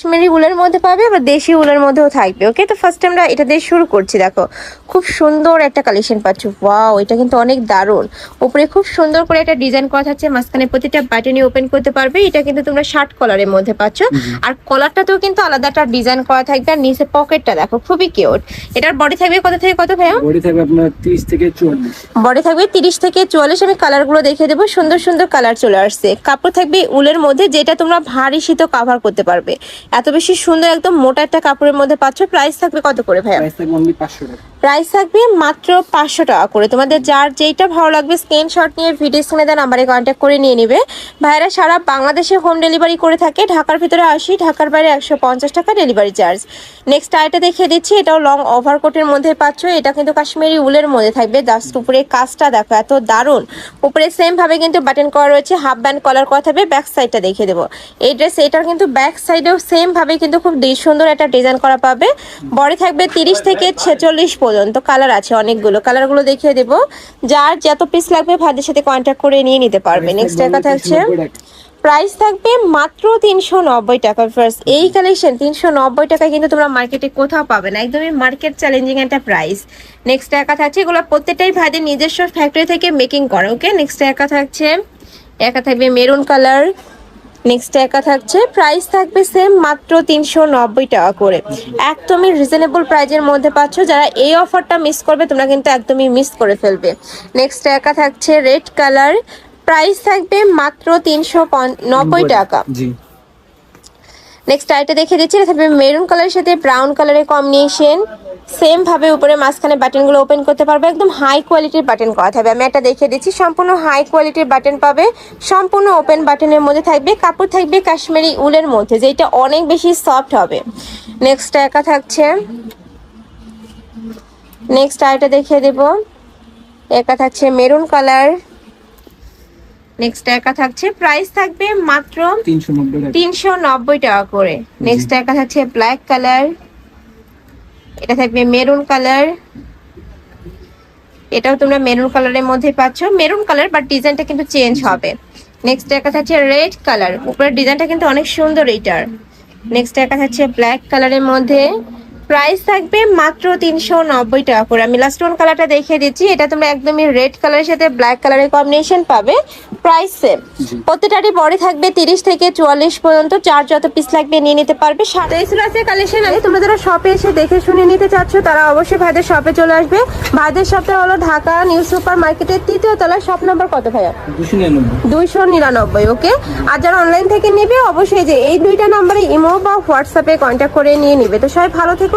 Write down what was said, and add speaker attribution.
Speaker 1: কাশ্মীরি উলের মধ্যে পাবে আবার দেশি উলের মধ্যেও থাকবে। ওকে তো ফার্স্ট আমরা এটা দিয়ে শুরু করছি দেখো। খুব সুন্দর একটা কালেকশন পাচ্ছ। ওয়াও এটা কিন্তু অনেক দারুণ। উপরে খুব সুন্দর করে একটা ডিজাইন করা থাকছে। মাঝখানে প্রতিটা বাটনই ওপেন করতে পারবে। এটা কিন্তু তোমরা শার্ট কলারের মধ্যে পাচ্ছ। আর কলারটাতেও কিন্তু আলাদা একটা ডিজাইন করা থাকবে। আর নিচে পকেটটা দেখো খুবই কিউট এটার বডি থাকবে কত থেকে কত ভাইয়া?
Speaker 2: বডি থাকবে আপনার তিরিশ থেকে চুয়াল্লিশ।
Speaker 1: বডি থাকবে তিরিশ থেকে চুয়াল্লিশ। আমি কালারগুলো দেখে দেবো। সুন্দর সুন্দর কালার চলে আসছে। কাপড় থাকবে উলের মধ্যে যেটা তোমরা ভারী শীত কাভার করতে পারবে। এত বেশি সুন্দর একদম মোটা একটা কাপড়ের মধ্যে পাচ্ছ। প্রাইস থাকবে কত করে ভাইয়া?
Speaker 2: প্রাইস থাকবে অনলি পাঁচশো টাকা।
Speaker 1: প্রাইস থাকবে মাত্র পাঁচশো টাকা করে। তোমাদের যার যেইটা ভালো লাগবে স্ক্রিনশট নিয়ে ভিডিও স্ক্রিনে দেওয়া নাম্বারে কন্ট্যাক্ট করে নিয়ে নিবে। ভাইরা সারা বাংলাদেশে হোম ডেলিভারি করে থাকে। ঢাকার ভিতরে আসি, ঢাকার বাইরে একশো পঞ্চাশ টাকা ডেলিভারি চার্জ নেক্সট আইটা দেখিয়ে দিচ্ছি, এটাও লং ওভারকোটের মধ্যে পাচ্ছ। এটা কিন্তু কাশ্মীরি উলের মধ্যে থাকবে। জাস্ট উপরে কাজটা দেখো, এত দারুণ। উপরে সেমভাবে কিন্তু বাটন করা রয়েছে হাফ ব্যান্ড কলার করা থাকবে। ব্যাক সাইডটা দেখিয়ে দেবো। এই ড্রেস এটার কিন্তু ব্যাক সাইডেও সেমভাবে কিন্তু খুব সুন্দর একটা ডিজাইন করা পাবে। বডি থাকবে তিরিশ থেকে ছেচল্লিশ পর্যন্ত কালার আছে অনেকগুলো। কালারগুলো দেখিয়ে দেবো। যার যত পিস লাগবে ভাইদের সাথে কন্ট্যাক্ট করে নিয়ে নিতে পারবে। নেক্সট টাকা থাকছে প্রাইস থাকবে মাত্র তিনশো নব্বই টাকা। ফার্স্ট এই কালেকশন তিনশো নব্বই টাকা কিন্তু তোমরা মার্কেটে কোথাও পাবে না। একদমই মার্কেট চ্যালেঞ্জিং একটা প্রাইস নেক্সট একা থাকছে এগুলো প্রত্যেকটাই ভাইদের নিজস্ব ফ্যাক্টরি থেকে মেকিং করে ওকে নেক্সট একা থাকছে একা থাকবে মেরুন কালার নেক্সট একা থাকছে। প্রাইস থাকবে সেম মাত্র তিনশো নব্বই টাকা করে। একদমই রিজনেবল প্রাইজের মধ্যে পাচ্ছ। যারা এই অফারটা মিস করবে তোমরা কিন্তু একদমই মিস করে ফেলবে। নেক্সট একা থাকছে রেড কালার প্রাইস থাকবে মাত্র তিনশো নব্বই টাকা।
Speaker 2: জি।
Speaker 1: নেক্সট আইটা দেখে দিচ্ছি, এটা থাকবে মেরুন কালারের সাথে ব্রাউন কালারের কম্বিনেশন সেম ভাবে উপরে মাঝখানে বাটনগুলো ওপেন করতে পারবে, একদম হাই কোয়ালিটির বাটন করা থাকবে। আমি একটা দেখে দিচ্ছি, সম্পূর্ণ হাই কোয়ালিটির বাটন পাবে। সম্পূর্ণ ওপেন বাটনের মধ্যে থাকবে, কাপড় থাকবে কাশ্মীরি উলের মধ্যে, যেটা অনেক বেশি সফট হবে। নেক্সট একা থাকছে। নেক্সট আইটা দেখিয়ে দেব। একা থাকছে মেরুন কালার নেক্সট একা থাকছে। প্রাইস থাকবে মাত্র
Speaker 2: তিনশো নব্বই টাকা।
Speaker 1: করে। নেক্সট একটা থাকছে ব্ল্যাক কালার এটা থাকবে মেরুন কালার এটাও তোমরা মেরুন কালারের মধ্যে পাচ্ছ। মেরুন কালার বাট ডিজাইনটা কিন্তু চেঞ্জ হবে। নেক্সট একটা থাকছে রেড কালার উপরের ডিজাইনটা কিন্তু অনেক সুন্দর এইটার। নেক্সট একটা থাকছে ব্ল্যাক কালারের মধ্যে। প্রাইস থাকবে মাত্র তিনশো নব্বই টাকা করে। আমি লাস্ট ওয়ান কালারটা দেখিয়ে দিচ্ছি। এটা তোমরা একদমই রেড কালারের সাথে ব্ল্যাক কালারের কম্বিনেশন পাবে। Price same. প্রত্যেকটারই বডি থাকবে তিরিশ থেকে চুয়াল্লিশ পর্যন্ত। চার যত পিস লাগবে নিয়ে নিতে পারবে। আছে কালেকশন আছে তোমরা যারা শপে এসে দেখে শুনে নিতে চাচ্ছ তারা অবশ্যই ভাইদের শপে চলে আসবে। ভাইদের শপটা হলো ঢাকা নিউ সুপার মার্কেটের তৃতীয় তলায় শপ নাম্বার কত ভাইয়া? দুইশো নিরানব্বই। ওকে আর যারা অনলাইন থেকে নেবে অবশ্যই যে এই দুইটা নাম্বারে ইমো বা হোয়াটসঅ্যাপে কন্ট্যাক্ট করে নিয়ে নিবে। তো সবাই ভালো থেকো